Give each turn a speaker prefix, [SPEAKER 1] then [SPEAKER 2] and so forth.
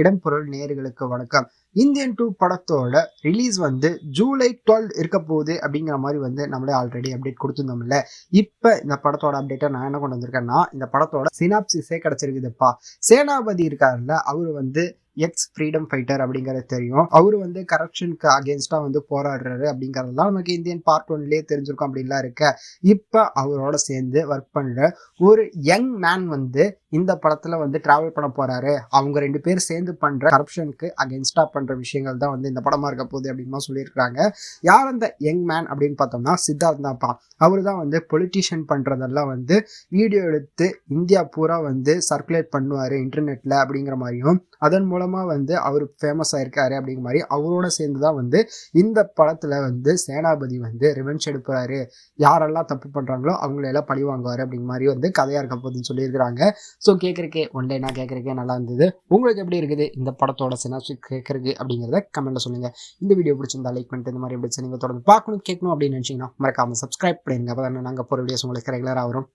[SPEAKER 1] இடம்பொருள் நேர்களுக்கு வணக்கம். இந்தியன் டூ படத்தோட ரிலீஸ் வந்து ஜூலை டுவெல் இருக்க போகுது அப்படிங்கிற மாதிரி வந்து நம்மளே ஆல்ரெடி அப்டேட் கொடுத்துருந்தோம்ல. இப்போ இந்த படத்தோட அப்டேட்டை நான் என்ன கொண்டு வந்திருக்கேன்னா இந்த படத்தோட சினாப்சிஸே கிடச்சிருக்குதுப்பா. சேனாபதி இருக்காருல்ல அவர் வந்து எக்ஸ் ஃப்ரீடம் ஃபைட்டர் அப்படிங்கிறது தெரியும். அவர் வந்து கரப்ஷனுக்கு அகேன்ஸ்டாக வந்து போராடுறாரு அப்படிங்கிறதெல்லாம் நமக்கு இந்தியன் பார்ட் ஒன்லேயே தெரிஞ்சிருக்கும் அப்படின்லாம் இருக்க. இப்போ அவரோட சேர்ந்து ஒர்க் பண்ணுற ஒரு யங் மேன் வந்து இந்த படத்தில் வந்து ட்ராவல் பண்ண போகிறாரு அவங்க ரெண்டு பேர் சேர்ந்து பண்ணுற கரப்ஷனுக்கு அகேன்ஸ்டாக பண்ணுற விஷயங்கள் தான் வந்து இந்த படமாக இருக்க போகுது அப்படின்னு சொல்லியிருக்காங்க யார் அந்த யங் மேன் அப்படின்னு பார்த்தோம்னா சித்தார்த் தான்ப்பா அவர் தான் வந்து பொலிட்டிஷியன் பண்ணுறதெல்லாம் வந்து வீடியோ எடுத்து இந்தியா பூரா வந்து சர்க்குலேட் பண்ணுவார் இன்டர்நெட்டில் அப்படிங்கிற மாதிரியும். அதன் மூலம் மூலமாக வந்து அவர் ஃபேமஸ் ஆயிருக்காரு அப்படிங்கிற மாதிரி அவரோட சேர்ந்து தான் வந்து இந்த படத்தில் வந்து சேனாபதி வந்து ரிவென்ஸ் எடுப்புறாரு யாரெல்லாம் தப்பு பண்ணுறாங்களோ அவங்களெல்லாம் பழி வாங்குவார் அப்படிங்கிற மாதிரி வந்து கதையாக இருக்க போகுதுன்னு சொல்லியிருக்கிறாங்க. ஸோ கேட்குறக்கே ஒன் டே நான் கேட்குறக்கே நல்லா இருந்தது. உங்களுக்கு எப்படி இருக்குது இந்த படத்தோட சினாப்சிக் கேட்குறது அப்படிங்கிறத கமெண்ட்டில் சொல்லுங்கள் இந்த வீடியோ பிடிச்சிருந்தா லைக் பண்ணிட்டு இந்த மாதிரி எப்படி நீங்கள் தொடர்ந்து பார்க்கணும் கேட்கணும் அப்படின்னு நினச்சிங்கன்னா மறக்காமல் சப்ஸ்கிரைப் பண்ணிடுங்க அப்போ தானே நாங்கள் போகிற வீடியோஸ் உங்களுக்கு ரெகுலராக வரும்.